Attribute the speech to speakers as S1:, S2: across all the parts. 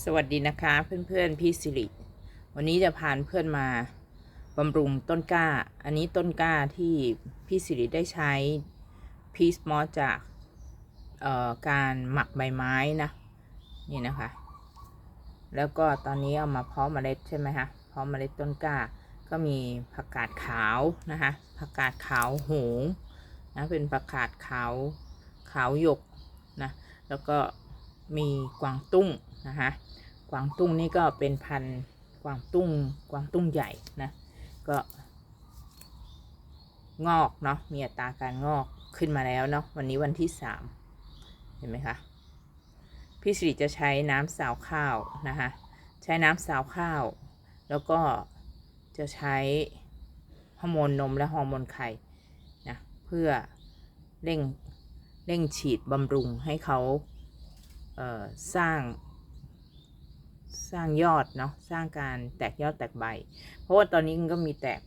S1: สวัสดีนะคะเพื่อนๆพี่สิริ วันนี้จะพาเพื่อนมาบำรุงต้นกล้า อันนี้ต้นกล้าที่พี่สิริได้ใช้พีสมอสจากการหมักใบไม้นะนี่นะคะ แล้วก็ตอนนี้เอามาเพาะเมล็ดใช่ไหมคะเพาะเมล็ดต้นกล้าก็มีผักกาดขาวนะคะผักกาดขาวหงนะเป็นผักกาดขาวขาวหยกนะแล้วก็มีกวางตุ้ง นะคะกวางตุ้งนี่ก็เป็นพันกวางตุ้งกวางตุ้งใหญ่นะก็งอกเนาะมีอัตราการงอกขึ้นมาแล้วเนาะวันนี้วันที่สามเห็นไหมคะพี่สิริจะใช้น้ำสาวข้าวนะคะใช้น้ำสาวข้าว แล้วก็จะใช้ฮอร์โมนนมและฮอร์โมนไข่นะเพื่อเร่งเร่งฉีดบำรุงให้เขาเสร้าง สร้างยอดเนาะสร้างการแตกยอดแตกใบ เพราะว่าตอนนี้มันก็มีแตก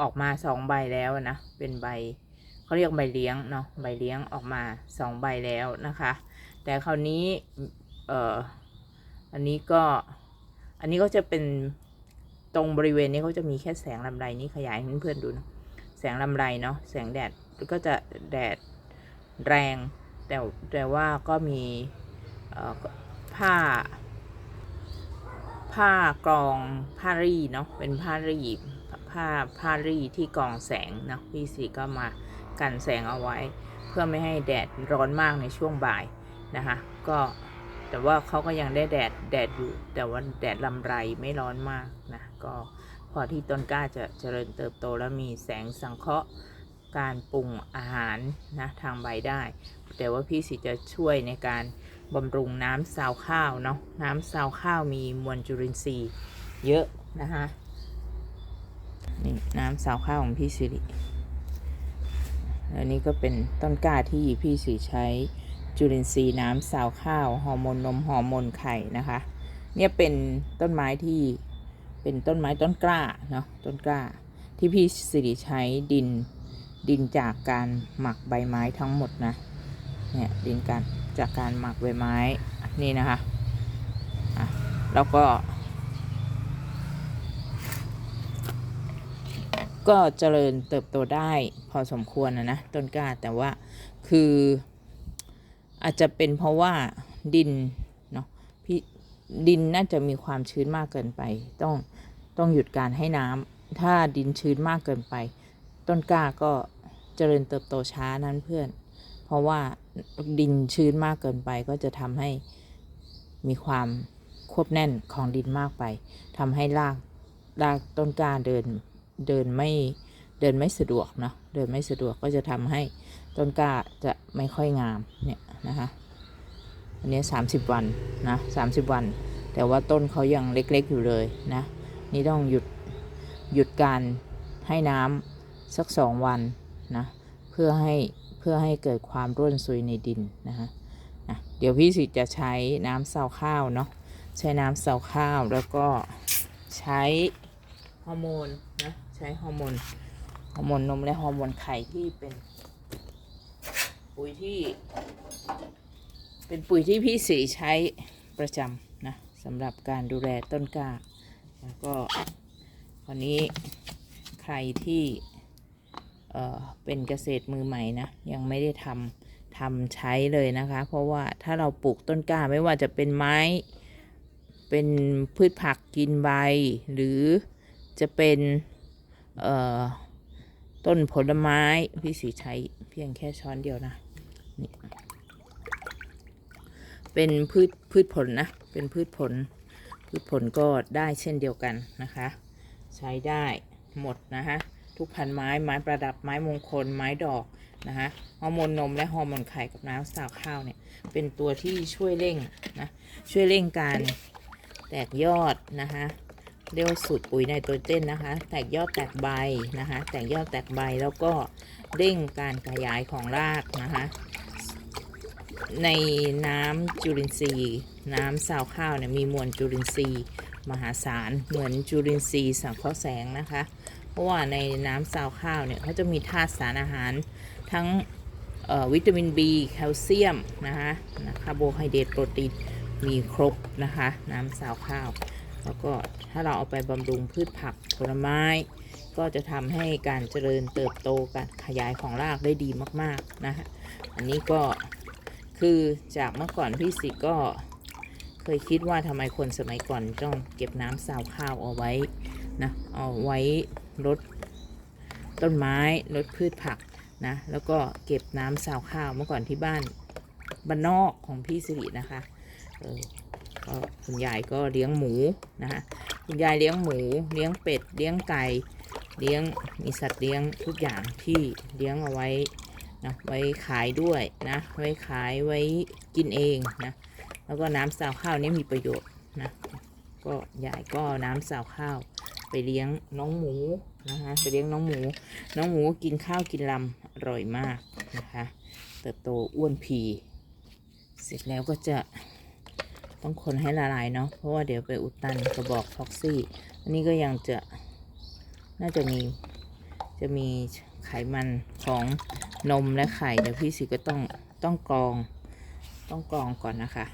S1: ออกมาสองใบแล้วนะเป็นใบเขาเรียกใบเลี้ยงเนาะใบเลี้ยงออกมาสองใบแล้วนะคะ แต่คราวนี้เอ่ออันนี้ก็อันนี้ก็จะเป็นตรงบริเวณนี้เขาจะมีแค่แสงลำไรนี่ขยายให้เพื่อนๆดูนะแสงลำไรเนาะแสงแดดก็จะแดดแรงแต่แต่ว่าก็มีผ้า ผ้ากรองผ้ารีเนาะเป็นผ้ารีผ้าผ้ารีที่กรองแสงเนาะพี่สีก็มากันแสงเอาไว้ เพื่อไม่ให้แดดร้อนมากในช่วงบ่ายนะคะก็แต่ว่าเขาก็ยังได้แดดแดดอยู่ แต่ว่าแดดลำไรไม่ร้อนมากนะก็พอที่ต้นกล้าจะเจริญเติบโตแล้วมีแสงสังเคราะห์การปรุงอาหารนะทางใบได้ แต่ว่าพี่สิจะช่วยในการ บำรุงน้ำซาวข้าวเนาะน้ำซาวข้าวมีมวลจุลินทรีย์เยอะนะคะนี่น้ำซาวข้าวของพี่สิริแล้วนี่ก็เป็นต้นกล้าที่พี่สิใช้จุลินทรีย์น้ำซาวข้าวฮอร์โมนนมฮอร์โมนไข่นะคะ เนี่ยเป็นต้นไม้ที่เป็นต้นไม้ต้นกล้าเนาะต้นกล้า ที่พี่สิริใช้ดินดินจากการหมักใบไม้ทั้งหมดนะเนี่ยดินการ จากการหมักใบไม้นี่นะคะแล้วก็ ก็เจริญเติบโตได้พอสมควรนะนะต้นกล้าแต่ว่าคืออาจจะเป็นเพราะว่าดินเนาะพี่ดินน่าจะมีความชื้นมากเกินไป ต้องต้องหยุดการให้น้ำถ้าดินชื้นมากเกินไป ต้นกล้าก็เจริญเติบโตช้านั้นเพื่อน เพราะว่า ดินชื้นมากเกินไปก็จะทำให้มีความควบแน่นของดินมากไปทำให้รากรากต้นกล้าเดินเดินไม่เดินไม่สะดวกเนาะเดินไม่สะดวกก็จะทำให้ต้นกล้าจะไม่ค่อยงามเนี่ยนะคะอันนี้ 30 วันนะ30 วัน แต่ว่าต้นเขายังเล็กๆอยู่เลยนะนี่ต้องหยุดหยุดการให้น้ำสักสองวันนะเพื่อให้ เพื่อให้เกิดความร่วนซุยในดินนะคะนะเดี๋ยวพี่สิจะใช้น้ำเสาข้าวเนาะใช้น้ำเสาข้าวแล้วก็ใช้ฮอร์โมนนะใช้ฮอร์โมนฮอร์โมนนมและฮอร์โมนไข่ที่เป็นปุ๋ยที่ เป็นปุ๋ยที่พี่สีใช้ประจำนะสำหรับการดูแลต้นกล้า แล้วก็คราวนี้ใครที่ เเป็นเกษตรมือใหม่นะยังไม่ได้ทำทำใช้เลยนะคะ เพราะว่าถ้าเราปลูกต้นกล้าไม่ว่าจะเป็นไม้ เป็นพืชผักกินใบ หรือจะเป็นต้นผลไม้พี่สีใช้เพียงแค่ช้อนเดียวนะนี่เป็นพืชพืชผลนะ เป็นพืชผล พืชผลก็ได้เช่นเดียวกันนะคะ ใช้ได้หมดนะคะ ทุกพันไม้ไม้ประดับไม้มงคลไม้ดอกนะคะฮอร์โมนนมและฮอร์โมนไข่กับน้ำสาวข้าวเนี่ยเป็นตัวที่ช่วยเร่งนะช่วยเร่งการแตกยอดนะคะเรียกว่าสูตรปุ๋ยไนโตรเจนนะคะ แตกยอดแตกใบนะคะ แตกยอดแตกใบแล้วก็เร่งการขยายของรากนะคะ ในน้ำจุลินทรีย์ น้ำซาวข้าวเนี่ยมีมวลจุลินทรีย์ มหาศาลเหมือนจุลินทรีย์สังเคราะห์แสงนะคะ ราะว่าในน้ำซาวข้าวเนี่ยเขาจะมีธาตุสารอาหารทั้งวิตามิน B แคลเซียมนะคะนะคาร์โบไฮเดรตโปรตีนมีครบนะคะ น้ำซาวข้าว แล้วก็ถ้าเราเอาไปบำรุงพืชผักผลไม้ ก็จะทำให้การเจริญเติบโตการขยายของรากได้ดีมากๆนะคะอันนี้ก็คือจากเมื่อก่อนพี่สิก็เคยคิดว่าทำไมคนสมัยก่อนต้องเก็บน้ำซาวข้าวเอาไว้นะเอาไว้ รดต้นไม้รดพืชผักนะแล้วก็เก็บน้ำซาวข้าวเมื่อก่อนที่บ้านบ้านนอกของพี่สิรินะคะเออก็คุณยายก็เลี้ยงหมูนะคะคุณยายเลี้ยงหมู เลี้ยงเป็ด เลี้ยงไก่ เลี้ยงมีสัตว์เลี้ยงทุกอย่างที่เลี้ยงเอาไว้นะไว้ขายด้วยนะไว้ขายไว้กินเองนะแล้วก็น้ำซาวข้าวนี่มีประโยชน์นะก็ยายก็น้ำซาวข้าว ไปเลี้ยงน้องหมูนะคะไปเลี้ยงน้องหมู น้องหมูกินข้าวกินลำอร่อยมากนะคะเติบโตอ้วนพีเสร็จแล้วก็จะต้องคนให้ละลายเนาะเพราะว่าเดี๋ยวไปอุดตันกระบอกท็อกซี่ อันนี้ก็ยังจะน่าจะมีจะมีไขมันของนมและไข่เดี๋ยวพี่สิก็ต้องต้องกรองต้องกรองก่อนนะคะ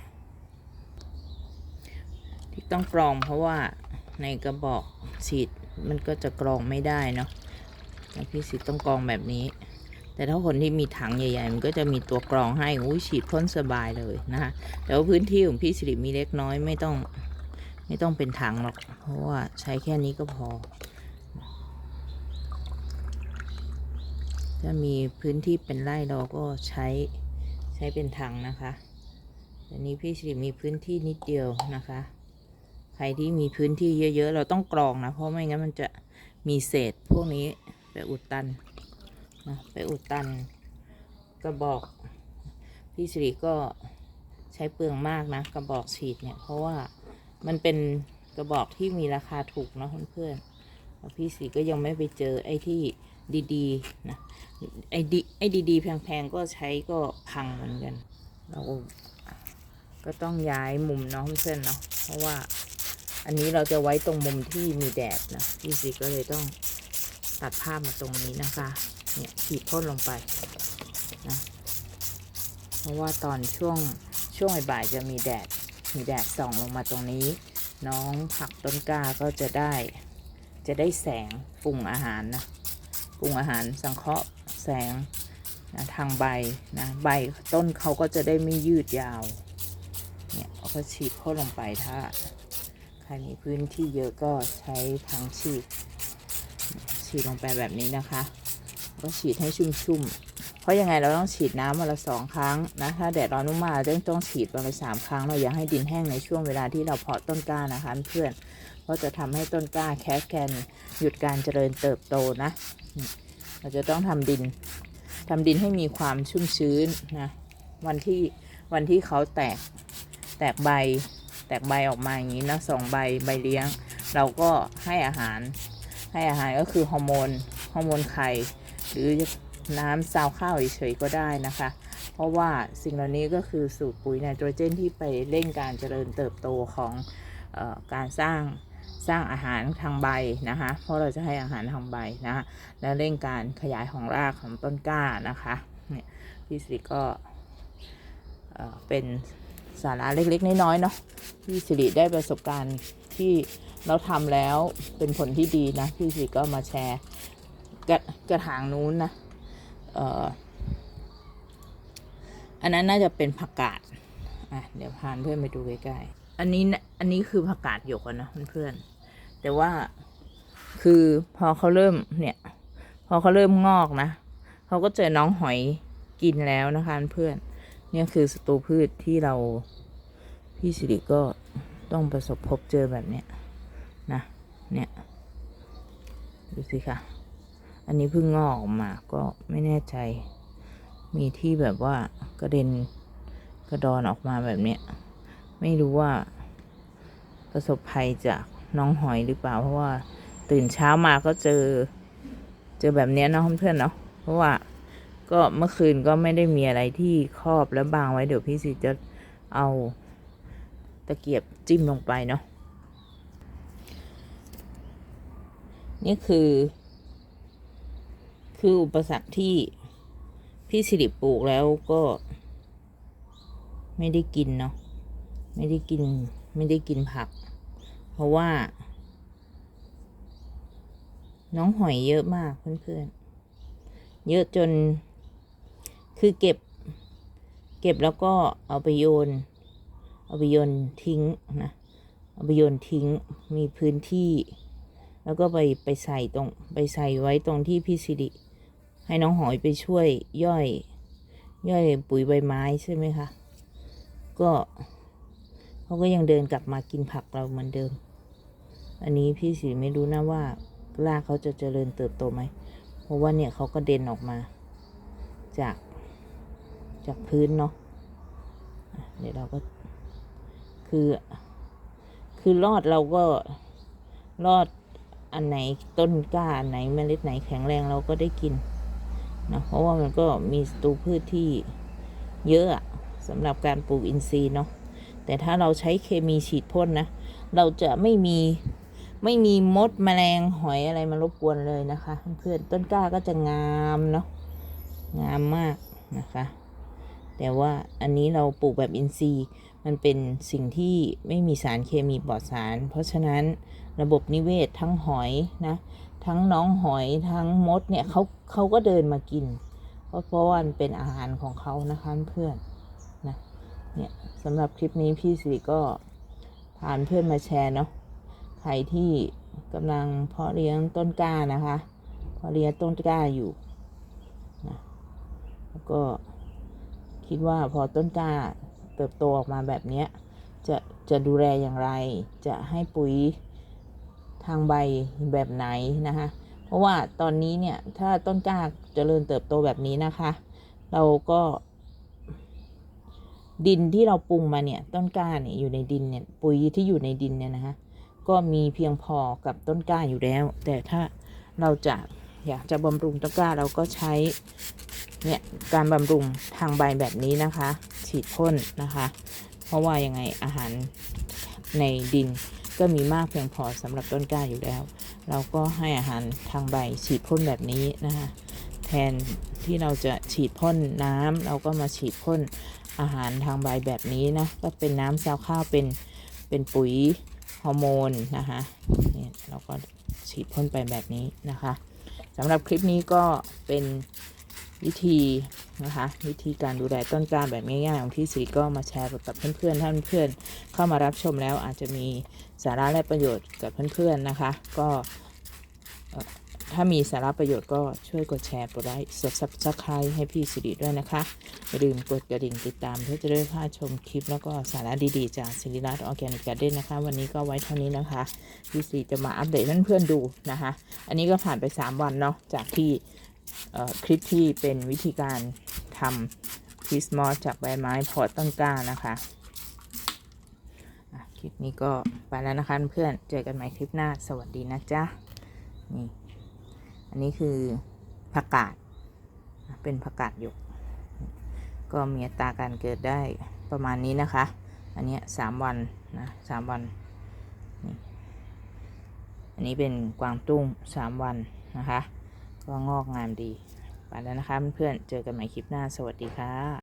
S1: ที่ต้องกรองเพราะว่า ในกระบอกฉีดมันก็จะกรองไม่ได้เนาะพี่สิต้องกรองแบบนี้ แต่ถ้าคนที่มีถังใหญ่ ๆ มันก็จะมีตัวกรองให้อุ้ยฉีดพ่นสบายเลยนะคะแต่ว่าพื้นที่ของพี่สิริมีเล็กน้อยไม่ต้อง ไม่ต้องเป็นถังหรอก เพราะว่าใช้แค่นี้ก็พอ ถ้ามีพื้นที่เป็นไร่เราก็ใช้ใช้เป็นถังนะคะแต่นี้พี่สิริมีพื้นที่นิดเดียวนะคะ ใครที่มีพื้นที่เยอะ ๆ เราต้องกรองนะ เพราะไม่งั้นมันจะมีเศษพวกนี้ไปอุดตันนะไปอุดตันกระบอกพี่สิริก็ใช้เปลืองมากนะ กระบอกฉีดเนี่ย เพราะว่ามันเป็นกระบอกที่มีราคาถูกเนะเพื่อนๆแล้วพี่สิริก็ยังไม่ไปเจอไอ้ที่ดีๆนะไอ้ดีไอ้ดีๆแพงๆก็ใช้ก็พังเหมือนกัน เราก็ต้องย้ายมุมเนาะเพื่อนๆเนาะเพราะว่า อันนี้เราจะไว้ตรงมุมที่มีแดดนะพี่สิก็เลยต้องตัดภาพมาตรงนี้นะคะ เนี่ยฉีดพ่นลงไปนะเพราะว่าตอนช่วงช่วงบ่ายจะมีแดดมีแดดส่องลงมาตรงนี้ น้องผักต้นกล้าก็จะได้ จะได้แสงปรุงอาหารนะปรุงอาหารสังเคราะห์แสงนะทางใบนะใบต้นเขาก็จะได้ไม่ยืดยาวเนี่ยเราก็ฉีดพ่นลงไปถ้า ใครมีพื้นที่เยอะก็ใช้ทางฉีด ฉีดลงไปแบบนี้นะคะ ก็ฉีดให้ชุ่มๆ เพราะยังไงเราต้องฉีดน้ำวันละสองครั้งนะถ้าแดดร้อนมากๆเราต้องฉีดวันละสามครั้ง เราอย่าให้ดินแห้งในช่วงเวลาที่เราเพาะต้นกล้านะคะเพื่อนเพราะจะทำให้ต้นกล้าแคสแกนหยุดการเจริญเติบโตนะ เราจะต้องทำดินทำดินให้มีความชุ่มชื้นนะวันที่วันที่เขาแตกแตกใบ แตกใบออกมาอย่างนี้นะสองใบใบเลี้ยง เราก็ให้อาหาร ให้อาหารก็คือฮอร์โมนฮอร์โมนไข่หรือน้ำซาวข้าวเฉยๆก็ได้นะคะ เพราะว่าสิ่งเหล่านี้ก็คือสูตรปุ๋ยไนโตรเจนที่ไปเร่งการเจริญเติบโตของออการสร้างสร้างอาหารทางใบนะคะ เพราะเราจะให้อาหารทางใบนะคะและเร่งการขยายของรากของต้นกล้านะคะ เนี่ยพี่สิริก็เเป็น สาระเล็กๆ น้อยๆเนาะพี่สิริได้ประสบการณ์ที่เราทำแล้วเป็นผลที่ดีนะพี่สิริก็มาแชร์กระกระถางนู้นนะเอ่ออันนั้นน่าจะเป็นผักกาดอะเดี๋ยวพานเพื่อนไปดูใกล้ๆอันนี้นะอันนี้คือผักกาดหยกอะนะเพื่อนๆแต่ว่าคือพอเขาเริ่มเนี่ย พอเขาเริ่มงอกนะเขาก็เจอน้องหอยกินแล้วนะคะเพื่อน เนี่ยคือศัตรูพืชที่เราพี่สิริก็ต้องประสบพบเจอแบบเนี้ยนะเนี่ยดูสิค่ะ อันนี้เพิ่งงอกออกมาก็ไม่แน่ใจ มีที่แบบว่ากระเด็นกระดอนออกมาแบบเนี้ยไม่รู้ว่าประสบภัยจากน้องหอยหรือเปล่า เพราะว่าตื่นเช้ามาก็เจอ เจอแบบเนี้ยเนาะเพื่อนเนาะเพราะว่า ก็เมื่อคืนก็ไม่ได้มีอะไรที่ครอบแล้วบางไว้เดี๋ยวพี่สิจะเอาตะเกียบจิ้มลงไปเนาะนี่คือ คืออุปสรรคที่พี่สิริปลูกแล้วก็ ไม่ได้กินเนาะไม่ได้กิน ไม่ได้กินผัก เพราะว่า น้องหอยเยอะมากเพื่อนๆเยอะจน คือเก็บ เก็บแล้วก็เอาไปโยน เอาไปโยนทิ้งนะเอาไปโยนทิ้งมีพื้นที่ แล้วก็ไปไปใส่ตรงไปใส่ไว้ตรงที่พี่สิริให้น้องหอยไปช่วยย่อย ย่อยปุ๋ยใบไม้ใช่ไหมคะก็เขาก็ยังเดินกลับมากินผักเราเหมือนเดิม อันนี้พี่สิริไม่รู้นะว่ารากเขาจะเจริญเติบโตไหม เพราะว่าเนี่ยเขาก็เด่นออกมา จาก จากพื้นเนาะเดี๋ยวเราก็ คือ คือรอดเราก็รอดอันไหนต้นกล้าอันไหนเมล็ดไหนแข็งแรงเราก็ได้กินนะเพราะว่ามันก็มีศัตรูพืชที่เยอะสำหรับการปลูกอินทรีย์เนาะแต่ถ้าเราใช้เคมีฉีดพ่นนะ เราจะไม่มีไม่มีมดแมลงหอยอะไรมารบกวนเลยนะคะ เพื่อนต้นกล้าก็จะงามเนาะงามมากนะคะ แต่ว่าอันนี้เราปลูกแบบอินทรีย์ มันเป็นสิ่งที่ไม่มีสารเคมีปลอดสาร เพราะฉะนั้นระบบนิเวศทั้งหอยนะ ทั้งน้องหอยทั้งมดเนี่ยเขาเขาก็เดินมากิน เพราะเพราะว่ามันเป็นอาหารของเขานะคะเพื่อนนะเนี่ยสำหรับคลิปนี้พี่สิริก็พาเพื่อนมาแชร์เนาะใครที่กำลังเพาะเลี้ยงต้นกล้านะคะเพาะเลี้ยงต้นกล้าอยู่นะแล้วก็ คิดว่าพอต้นกล้าเติบโตออกมาแบบนี้จะจะดูแลอย่างไร จะให้ปุ๋ยทางใบแบบไหนนะคะ เพราะว่าตอนนี้เนี่ยถ้าต้นกล้าเจริญเติบโตแบบนี้นะคะ เราก็ ดินที่เราปรุงมาเนี่ยต้นกล้าเนี่ยอยู่ในดินเนี่ยปุ๋ยที่อยู่ในดินเนี่ยนะคะก็มีเพียงพอกับต้นกล้าอยู่แล้ว แต่ถ้าเราจะอยากจะบำรุงต้นกล้าเราก็ใช้ เนี่ยการบำรุงทางใบแบบนี้นะคะ ฉีดพ่นนะคะ เพราะว่ายังไงอาหารในดินก็มีมากเพียงพอสำหรับต้นกล้าอยู่แล้ว เราก็ให้อาหารทางใบฉีดพ่นแบบนี้นะคะแทนที่เราจะฉีดพ่นน้ำเราก็มาฉีดพ่นอาหารทางใบแบบนี้นะก็เป็นน้ำซาวข้าวเป็นเป็นปุ๋ยฮอร์โมนนะคะเนี่ยเราก็ฉีดพ่นไปแบบนี้นะคะสำหรับคลิปนี้ก็เป็น วิธีนะคะ วิธีการดูแลต้นกล้าแบบง่ายๆ ของที่สีก็มาแชร์กับเพื่อนๆท่านเพื่อนเข้ามารับชมแล้วอาจจะมีสาระและประโยชน์กับเพื่อนๆนะคะ ก็ถ้ามีสาระประโยชน์ก็ช่วยกดแชร์กดไลค์กดซับสไครต์ให้พี่สิริด้วยนะคะอย่าลืมกดกระดิ่งติดตามเพื่อจะได้พลาดชมคลิปแล้วก็สาระดีๆ จากสิริรัตน์ออร์แกนิกการ์เด้นนะคะ วันนี้ก็ไว้เท่านี้นะคะ พี่สิริจะมาอัปเดตเพื่อนๆดูนะคะ อันนี้ก็ผ่านไป 3 วันเนาะจากที่ คลิปที่เป็นวิธีการทำคริสมอสจากใบไม้พอตต้นกล้านะคะคลิปนี้ก็ไปแล้วนะคะเพื่อนเจอกันใหม่คลิปหน้าสวัสดีนะจ๊ะนี่อันนี้คือผักกาดเป็นผักกาดหยก ก็มีอัตราการเกิดได้ประมาณนี้นะคะ อันเนี้ยสามวันนะสามวันนี่อันนี้เป็นกวางตุ้งสามวันนะคะ ก็งอกงามดี ไปแล้วนะคะเพื่อนๆเจอกันใหม่คลิปหน้าสวัสดีค่ะ